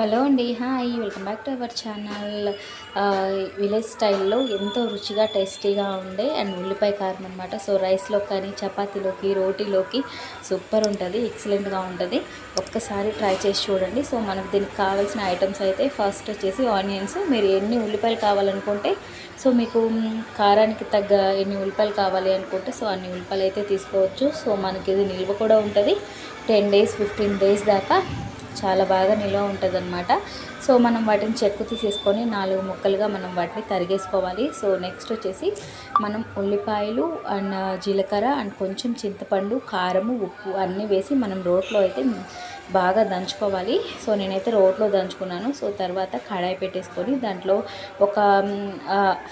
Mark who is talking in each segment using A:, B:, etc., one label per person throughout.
A: Hello అండి. Hi. Welcome back to our channel. Village స్టైల్లో ఎంతో రుచిగా టేస్టీగా ఉండే అండ్ ఉల్లిపాయ కారం అనమాట సో రైస్లో కానీ చపాతీలోకి రోటీలోకి సూపర్ ఉంటుంది ఎక్సలెంట్గా ఉంటుంది. ఒక్కసారి ట్రై చేసి చూడండి. సో మనకు దీనికి కావాల్సిన ఐటమ్స్ అయితే ఫస్ట్ వచ్చేసి ఆనియన్స్. మీరు ఎన్ని ఉల్లిపాయలు కావాలనుకుంటే సో మీకు కారానికి తగ్గ ఎన్ని ఉల్లిపాయలు కావాలి అనుకుంటే సో అన్ని ఉల్లిపాయలు అయితే తీసుకోవచ్చు. సో మనకి ఇది నిల్వ కూడా ఉంటుంది. టెన్ డేస్ ఫిఫ్టీన్ డేస్ దాకా చాలా బాగా నిల్వ ఉంటుంది అనమాట సో మనం వాటిని చెక్కు తీసేసుకొని నాలుగు ముక్కలుగా మనం వాటిని తరిగేసుకోవాలి. సో నెక్స్ట్ వచ్చేసి మనం ఉల్లిపాయలు అండ్ జీలకర్ర అండ్ కొంచెం చింతపండు కారము ఉప్పు అన్నీ వేసి మనం రోట్లో అయితే బాగా దంచుకోవాలి. సో నేనైతే రోట్లో దంచుకున్నాను. సో తర్వాత కడాయి పెట్టేసుకొని దాంట్లో ఒక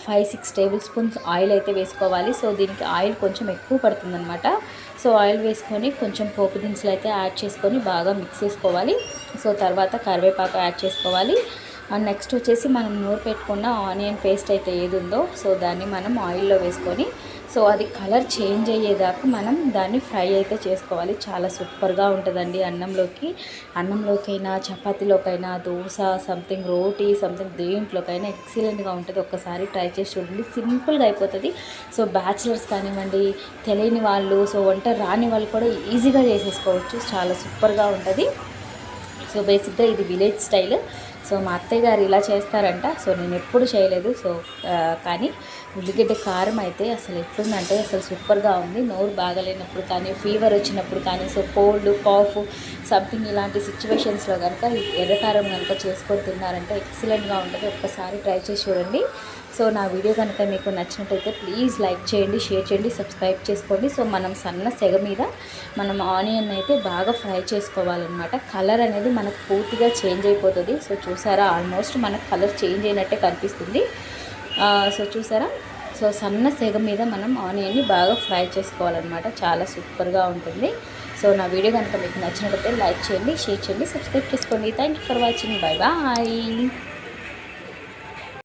A: five six tablespoons oil అయితే వేసుకోవాలి. సో దీనికి ఆయిల్ కొంచెం ఎక్కువ పడుతుందన్నమాట. సో ఆయిల్ వేసుకొని కొంచెం పోపు దినుసులు అయితే యాడ్ చేసుకొని బాగా మిక్స్ చేసుకోవాలి. సో తర్వాత కరివేపాకు యాడ్ చేసుకోవాలి. నెక్స్ట్ వచ్చేసి మనం నూరు పెట్టుకున్న ఆనియన్ పేస్ట్ అయితే ఏది ఉందో సో దాన్ని మనం ఆయిల్లో వేసుకొని సో అది కలర్ చేంజ్ అయ్యేదాకా మనం దాన్ని ఫ్రై అయితే చేసుకోవాలి. చాలా సూపర్గా ఉంటుందండి అన్నంలోకి. అన్నంలోకైనా చపాతీలోకైనా దోశ సంథింగ్ రోటీ సంథింగ్ దేంట్లోకైనా ఎక్సలెంట్గా ఉంటుంది. ఒక్కసారి ట్రై చేసి చూడండి. సింపుల్గా అయిపోతుంది. సో బ్యాచిలర్స్ కానివ్వండి తెలియని వాళ్ళు సో వంట రాని వాళ్ళు కూడా ఈజీగా చేసేసుకోవచ్చు. చాలా సూపర్గా ఉంటుంది. సో బేసిక్గా ఇది విలేజ్ స్టైల్. సో మా అత్తయ్య గారు ఇలా చేస్తారంట. సో నేను ఎప్పుడు చేయలేదు. సో కానీ ఉల్లిగడ్డ కారం అయితే అసలు ఎట్లుందంటే అసలు సూపర్గా ఉంది. నోరు బాగలేనప్పుడు కానీ ఫీవర్ వచ్చినప్పుడు కానీ సో కోల్డ్ కాఫ్ సంథింగ్ ఇలాంటి సిచ్యువేషన్స్లో కనుక ఎర్రకారం కనుక చేసుకొని తిన్నారంటే ఎక్సలెంట్గా ఉంటుంది. ఒక్కసారి ట్రై చేసి చూడండి. సో నా వీడియో కనుక మీకు నచ్చినట్టయితే ప్లీజ్ లైక్ చేయండి షేర్ చేయండి సబ్స్క్రైబ్ చేసుకోండి. సో మనం సన్న సెగ మీద మనం ఆనియన్ అయితే బాగా ఫ్రై చేసుకోవాలన్నమాట. కలర్ అనేది మనకు పూర్తిగా చేంజ్ అయిపోతుంది. సో చూసారా? ఆల్మోస్ట్ మనకు కలర్ చేంజ్ అయినట్టే కనిపిస్తుంది. సో చూసారా? సో సన్న సెగ మీద మనం ఆనియన్ని బాగా ఫ్రై చేసుకోవాలన్నమాట. చాలా సూపర్గా ఉంటుంది. సో నా వీడియో కనుక మీకు నచ్చినట్లయితే లైక్ చేయండి షేర్ చేయండి సబ్స్క్రైబ్ చేసుకోండి. Thank you for watching bye bye